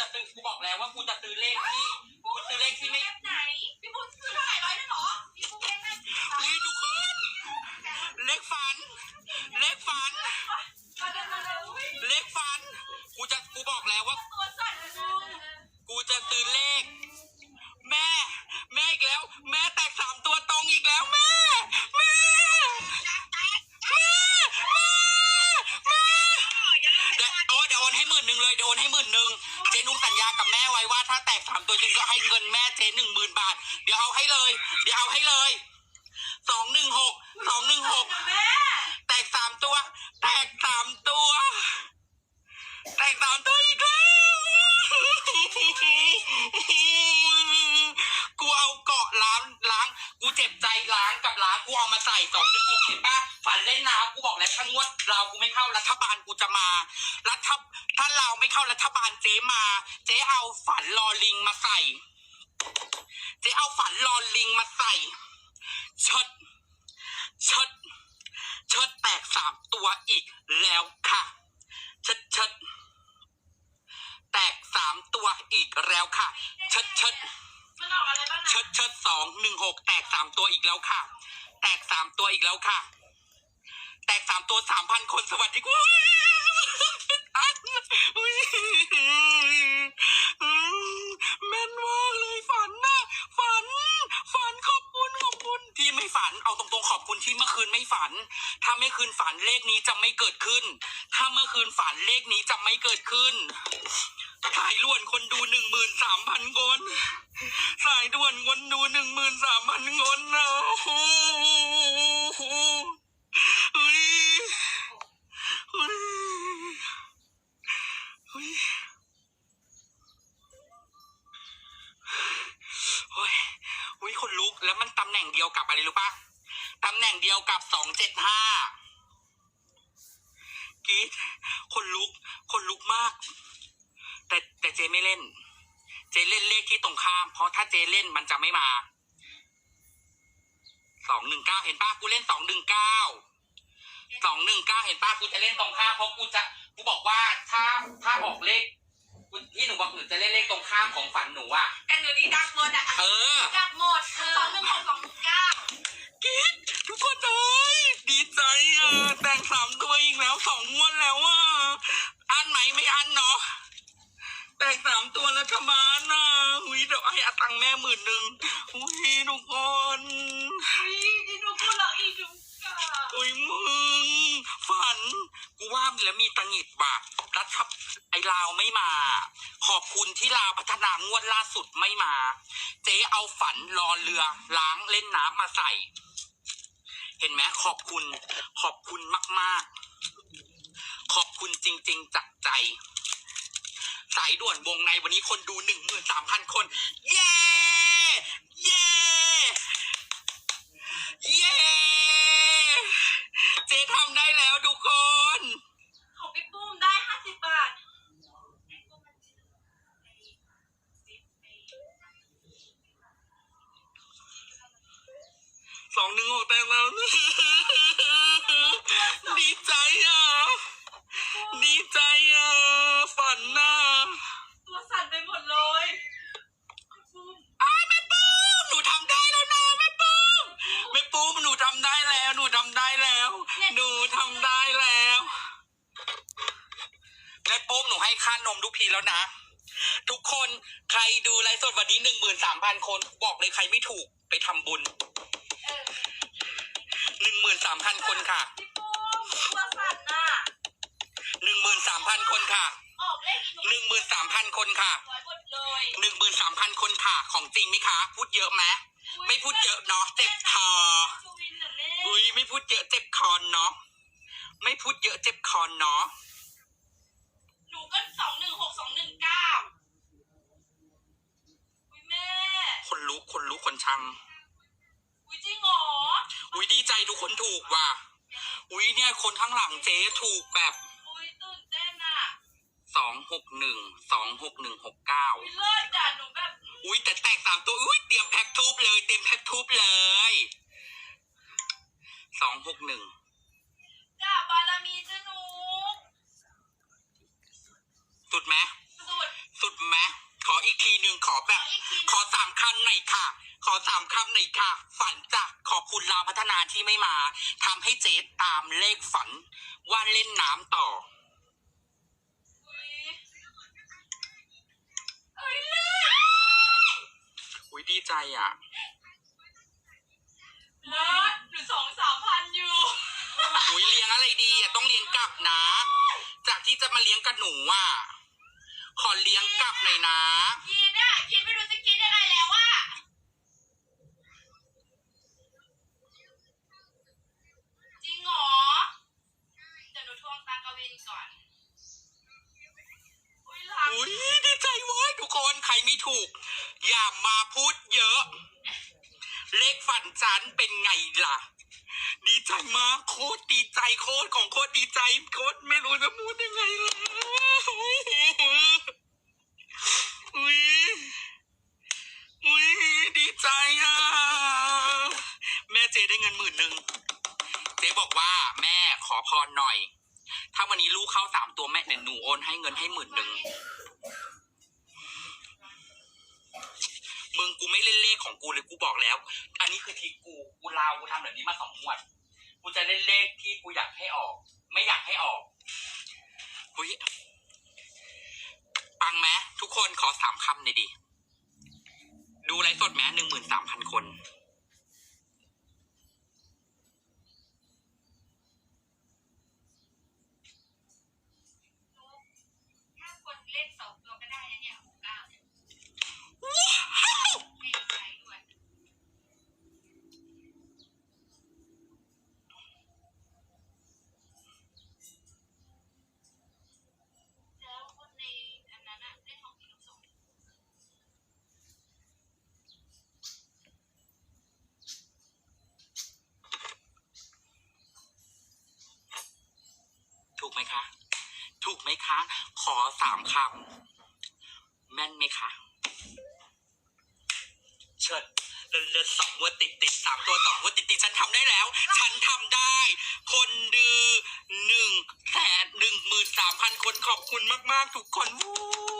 จะซื้อกูบอกแล้วว่ากูจะซื้อเลขที่กูซื้อเลขที่ไม่ เล่มไหน พี่พูดซื้อเท่าไหร่ร้อยได้หรอ พี่พูดเล่มห้าสิบ อุ้ยทุกคน เลขฝัน เลขฝัน มาเดินมาเลยอุ้ย เลขฝัน กูจะ กูบอกแล้วว่า ตัวสั่นเลยลุง กูจะซื้อเลข แม่ แม่อีกแล้ว แม่แตกสามตัวตรงอีกแล้วแม่ แม่ แม่ แม่ แม่เดี๋ยวโอ้เดี๋ยวโอนให้หมื่นหนึ่งเลยเดี๋ยวโอนให้หมื่นหนึ่งเจนุ่งสัญญากับแม่ไว้ว่าถ้าแตกสามตัวจริงก็ให้เงินแม่เจหนึ่งหมื่นบาท เดี๋ยวเอาให้เลย เดี๋ยวเอาให้เลยสองหนึ่งหกสองหนึ่งหก แม่ แตกสามตัว แตกสามตัว แตกสามตัวอีกแล้วกูเอาเกาะล้างล้าง กูเจ็บใจ ล้างกับล้างกูเอามาใส่สองหนึ่งหกเห็นปะฝันเล่นน้ำกูบอกแล้วถ้างวดเรากูไม่เข้ารัฐบาลกูจะมารัฐถ้าเราไม่เข้ารัฐบาลเจ๊มา เจ๊เอาฝันรอลิงมาใส่ เจ๊เอาฝันรอลิงมาใส่ชดชดชดแตกสามตัวอีกแล้วค่ะชดชดแตกสามตัวอีกแล้วค่ะชดชดมัน หนึ่งหกแตกสามตัวอีกแล้วค่ะ แตกสามตัวอีกแล้วค่ะ แตกสามตัวสามพันคนสวัสดีคุณแม่นมากเลยฝันนะฝัน ฝันขอบคุณขอบคุณที่ไม่ฝันเอาตรงๆขอบคุณที่เมื่อคืนไม่ฝัน ถ้าไม่คืนฝันเลขนี้จะไม่เกิดขึ้น ถ้าเมื่อคืนฝันเลขนี้จะไม่เกิดขึ้น สายด่วนคนดูหนึ่งหมื่นสามพันคน สายด่วนคนดูหนึ่งหมื่นสามพันคนนะโอ้โหเฮ้ยเฮ้ยเฮ้ยเฮ้ยเฮ้ยคนลุกแล้วมันตำแหน่งเดียวกับอะไรรู้ปะตำแหน่งเดียวกับสองเจ็ดห้ากีดคนลุก คนลุกมาก แต่แต่เจไม่เล่น เจเล่นเลขที่ตรงข้าม เพราะถ้าเจเล่นมันจะไม่มาสองหนึ่งเก้าเห็นป้ากูเล่นสองหนึ่งเก้าสองหนึ่งเก้าเห็นป้ากูจะเล่นตรงข้ามเพราะกูจะกูบอกว่าถ้าถ้าออกเลขกูที่หนูบอกหนูจะเล่นเลขตรงข้ามของฝันหนูอะแต่หนูนี่ดักหมดอะเออดักหมดสองหนึ่งหกสองหนึ่งเก้ากิดทุกคนเลยดีใจอะแต่งสามตัวอีกแล้วสองงวดแล้วอะอันไหนไม่อันเนาะ แต่งสามตัวรัฐบาลน่ะหุยเดี๋ยวให้อาตังค์แม่หมื่นหนึ่งหุยทุกคนอุ้ยนี่หนูพูดหรอกอีกหนูกะอุ้ยมึง ฝัน กูว่าแล้วมีตังหงิดว่ะรัฐบไอ้ลาวไม่มา ขอบคุณที่ลาวพัฒนางวดล่าสุดไม่มา เจ๊เอาฝันรอเรือล้างเล่นน้ำมาใส่ เห็นไหมขอบคุณ ขอบคุณมาก ๆ ขอบคุณจริง ๆจากใจ สายด่วนวงในวันนี้คนดูหนึ่งหมื่นสามพันคน เย้ เย้ เย้ เจ๊ทำได้แล้วทุกคน ของพี่ปุ้มได้ห้าสิบบาท สองหนึ่งหกแต่แล้ว ดีใจอะ ดีใจอะ ฝันน่ะ ตัวสั่นไปหมดเลยพี่ปุ้ม อ้ายแม่ปุ้มหนูทำได้แล้วนะแม่ปุ้มแม่ปุ้มหนูทำได้แล้ว หนูทำได้แล้ว หนู ทำได้แล้วแม่ปุ้มหนูให้ค่านมทุกทีแล้วนะ ทุกคนใครดูไลฟ์สดวันนี้หนึ่งหมื่นสามพันคน บอกเลยใครไม่ถูกไปทำบุญหนึ่งหมื่นสามพันคนค่ะพี่ปุ้มตัวสั่นน่ะหนึ่งหมื่นสามพันคนค่ะออกเลขอีกหนึ่งหมื่นสามพันคนค่ะร้อยหมดเลยหนึ่งหมื่นสามพันคนค่ะ ของจริงไหมคะ พูดเยอะไหมไม่พูดเยอะเนาะเจ็บคอ ชูวินน่ะแม่อุ้ยไม่พูดเยอะเจ็บคอเนาะ ไม่พูดเยอะเจ็บคอเนาะหนูก็สองหนึ่งหกสองหนึ่งเก้าอุ้ยแม่ คนรู้คนรู้คนชัง อุ้ยจริงเหรออุ้ยดีใจทุกคนถูกว่ะ อุ้ยเนี่ยคนข้างหลังเจ๊ถูกแบบอุ้ยตื่นเต้นอะสองหกหนึ่งสองหกหนึ่งหกเก้าอุ้ยเลิศอะหนูแบบออุ้ยแต่แตกสามตัวอุ้ยเตรียมแพ็คทูบเลยเตรียมแพ็คทูบเลยสองหกหนึ่ง กราบบารมีเจ้าหนู สุดไหมสุด สุดไหมขออีกทีหนึ่งขอแบบขออีกทีขอสามคำหน่อยค่ะ ขอสามคำหน่อยค่ะ ฝันจ้ะขอบคุณลาวพัฒนาที่ไม่มาทำให้เจ๊ตามเลขฝัน ว่าเล่นน้ำต่ออุ้ยเอ้ยเลือดอุ้ยดีใจอะเลิศหนูสองสามพันอยู่อุ้ยเลี้ยงอะไรดีอะต้องเลี้ยงกลับนะ จากที่จะมาเลี้ยงกับหนูอะ ขอเลี้ยงกลับหน่อยนะ กินอะกินไม่รู้จะกินยังไงแล้วอะจริงเหรอเดี๋ยวหนูทวงตากวินก่อนอุ้ยหลังอุ้ยดีใจเว้ยทุกคนใครไม่ถูก อย่ามาพูดเยอะ เลขฝันจันเป็นไงล่ะ ดีใจมากโคตรดีใจโคตรของโคตรดีใจโคตรไม่รู้จะพูดยังไงเลย อุ้ยอุ้ยดีใจอะ แม่เจได้เงินหมื่นหนึ่ง เจบอกว่าแม่ขอพรหน่อย ถ้าวันนี้ลูกเข้าสามตัวแม่เดี๋ยวหนูโอนให้เงินให้หมื่นหนึ่งมึงกูไม่เล่นเลขของกูเลยกูบอกแล้ว อันนี้คือทีกู กูลาวกูทำแบบนี้มาสองงวด กูจะเล่นเลขที่กูอยากให้ออก ไม่อยากให้ออกหุย ปังไหมทุกคนขอสามคำหน่อยดิ ดูไลฟ์สดไหมหนึ่งหมื่นสามพันคน ถ้ากดเลขสองตัวก็ได้นะเนี่ยหกเก้าเนี่ย ว้าว ให้ใช้ด้วยแล้วคนในอันนั้นอะได้ของที่ลูกส่ง ถูกไหมคะ ถูกไหมคะ ขอสามคำแม่นไหมคะเชิดเดินสองวัติดติดสามตัวสองวัติดติดฉันทำได้แล้ว ฉันทำได้ คนดือหนึ่งแสนหนึ่งหมื่นสามพันคนขอบคุณมาก ๆ ทุกคนวู้